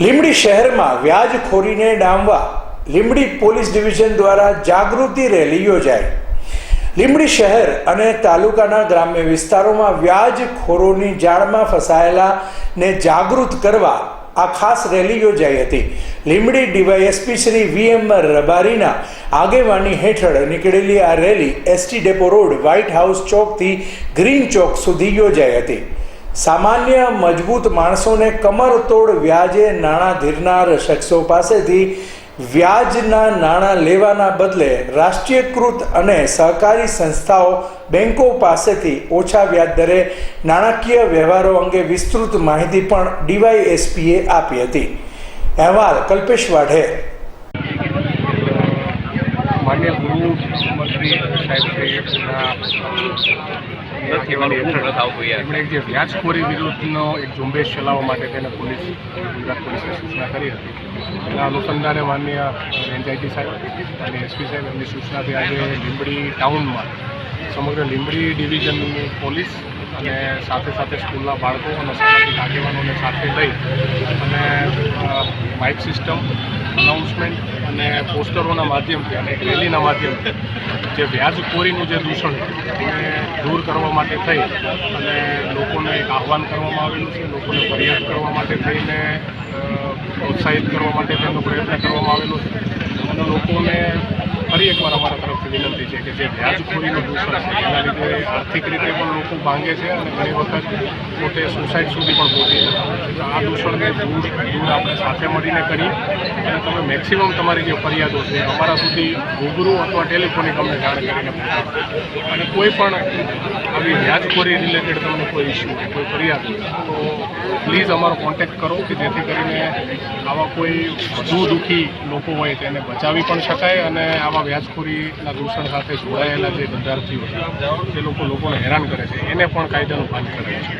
લીંબડી શહેરમાં વ્યાજખોરીને ડામવા Limbdi police division દ્વારા જાગૃતિ રેલી યોજાઈ. લીમડી શહેર અને તાલુકાના ગ્રામ્ય વિસ્તારોમાં વ્યાજખોરોની જાળમાં ફસાયેલા ને જાગૃત કરવા આ ખાસ રેલી યોજાઈ હતી. Limbdi DYSP Shri V M રબારીના આગેવાની હેઠળ નીકળેલી આ rally ST depot road, white house ચોકથી green ચોક સુધી યોજાઈ હતી. સામાન્ય મજબૂત માણસોને કમરતોડ વ્યાજે નાણાં ધીરનાર શખ્સો પાસેથી વ્યાજના નાણાં લેવાના બદલે રાષ્ટ્રીયકૃત અને સહકારી સંસ્થાઓ બેન્કો પાસેથી ઓછા વ્યાજ દરે નાણાકીય વ્યવહારો અંગે વિસ્તૃત માહિતી પણ ડીવાયએસપીએ આપી હતી. અહેવાલ કલ્પેશ વાઢેર માન્ય ગૃહમંત્રી સાહેબશ્રીના આગેવાની હેઠળ એમણે જે વ્યાજખોરી વિરુદ્ધનો એક ઝુંબેશ ચલાવવા માટે તેને પોલીસ ગુજરાત પોલીસે સૂચના કરી હતી. એના અનુસંધાને માન્ય એનઆઈટી સાહેબ અને એસપી સાહેબ એમની સૂચનાથી આજે લીંબડી ટાઉનમાં સમગ્ર લીંબડી ડિવિઝનની પોલીસ અને સાથે સાથે સ્કૂલના બાળકો અને સામાજિક આગેવાનોને સાથે લઈ અને માઇક સિસ્ટમ અનાઉન્સમેન્ટ અને પોસ્ટરોના માધ્યમથી અને રેલીના માધ્યમથી જે વ્યાજખોરીનું જે દૂષણ એને દૂર કરવા માટે થઈ અને લોકોને એક આહવાન કરવામાં આવેલું છે, લોકોને ફરિયાદ કરવા માટે થઈને પ્રોત્સાહિત કરવા માટે તેનો પ્રયત્ન કરવામાં આવેલો છે. અને લોકોને ફરી એકવાર અમારા તરફથી વિનંતી છે કે જે વ્યાજખોરીનું દૂષણ છે, એના લીધે આર્થિક રીતે પણ લોકો ભાંગે છે અને ઘણી વખત પોતે સુસાઇડ સુધી પણ પહોંચી છે. આ દૂષણને દૂર દૂર આપણે સાથે મળીને કરીએ અને તમે મેક્સિમમ તમારી જે ફરિયાદો છે, અમારા સુધી રૂબરૂ અથવા ટેલિફોનિક અમને જાણ કરીને અને કોઈ પણ આવી વ્યાજખોરી રિલેટેડ તમને કોઈ ઇસ્યુ હોય કોઈ ફરિયાદ તો પ્લીઝ અમારો કોન્ટેક્ટ કરો કે જેથી કરીને આવા કોઈ વધુ દુઃખી લોકો હોય તેને બચાવી પણ શકાય અને આવા વ્યાજખોરીના દૂષણ સાથે જોડાયેલા જે વિદ્યાર્થીઓ છે તે લોકો લોકોને હેરાન કરે છે, એને પણ કાયદાનું ભાન કરે શકે